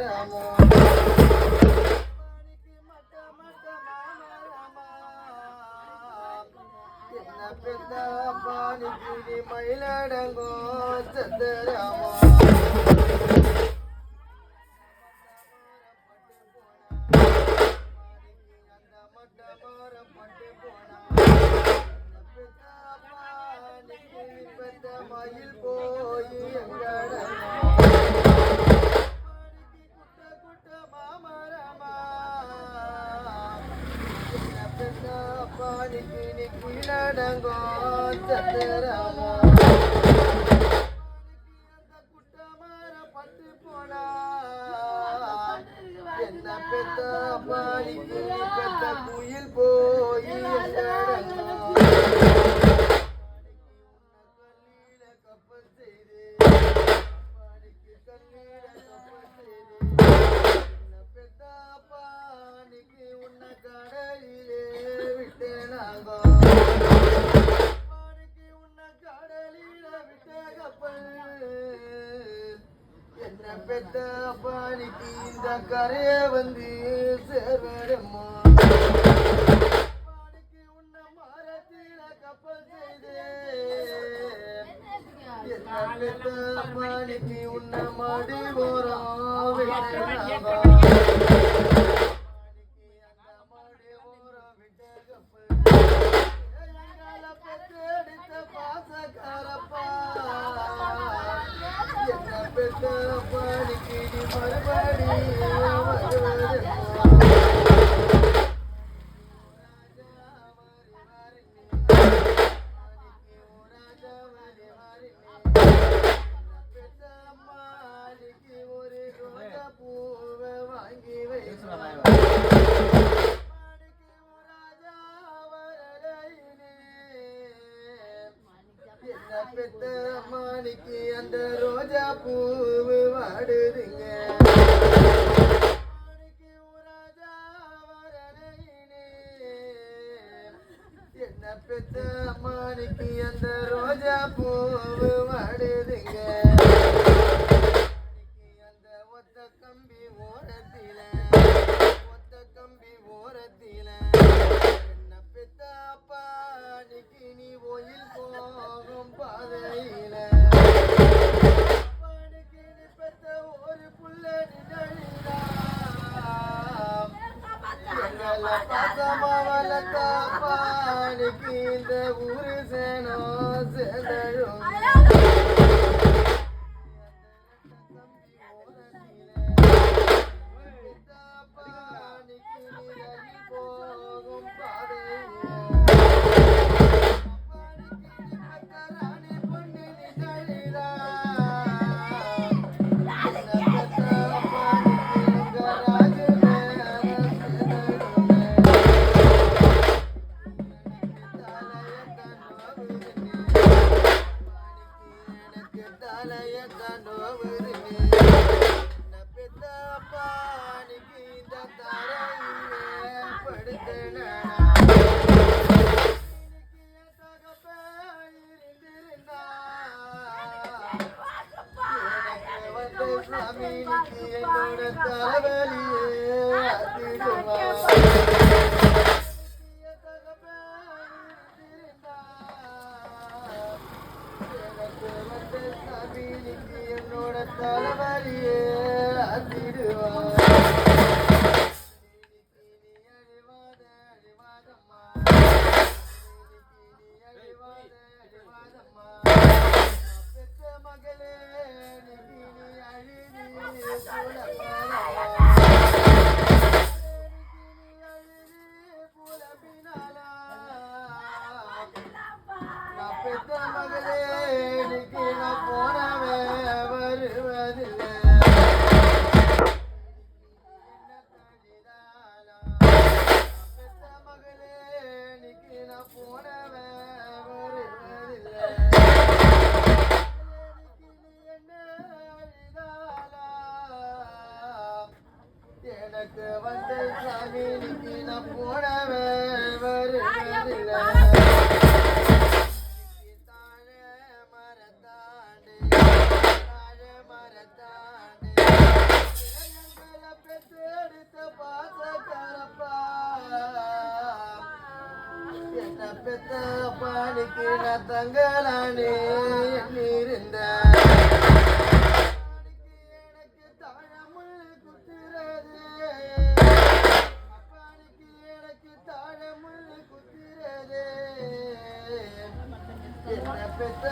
ராமோ மயிலடங்கோ சந்தராமா மயில் போ பாணிக்கு நீ கீழடங்கோ சந்தராமா குட்டமர பட்டு போனா என்ன பெத்த பாணிக்கு நீ பெத்த குயில் போய் பெத்த பாணிக்கு இந்த கரையை வந்து சேர்வரம்மா பாணிக்கு உன்னை மரத்தில கப்பல் செய்து. பெத்த உன்னை மடி பெத்த மாணிக்கு அந்த ரோஜா பூவு வாடுதுங்க. மாணிக்கு என்ன பெத்த மாணிக்கு அந்த ரோஜா பூவு வாடுதுங்க. அந்த ஒத்த கம்பி ஓரத்தில எங்கள பாசமா வளர்த்த பாணிக்கு இந்த ஊரு சேனோ சேர்ந்தழும். பாணிக்கு இந்த தரையிலே படுத்தனா சாமிக்கு என்னோட தலைவலியே அதிடுமா எனக்கு வந்த சாமி நான் போனவே வருவதில்லை பெத்த பாணிக்கு நான் தங்கலானே எனக்கு என்ன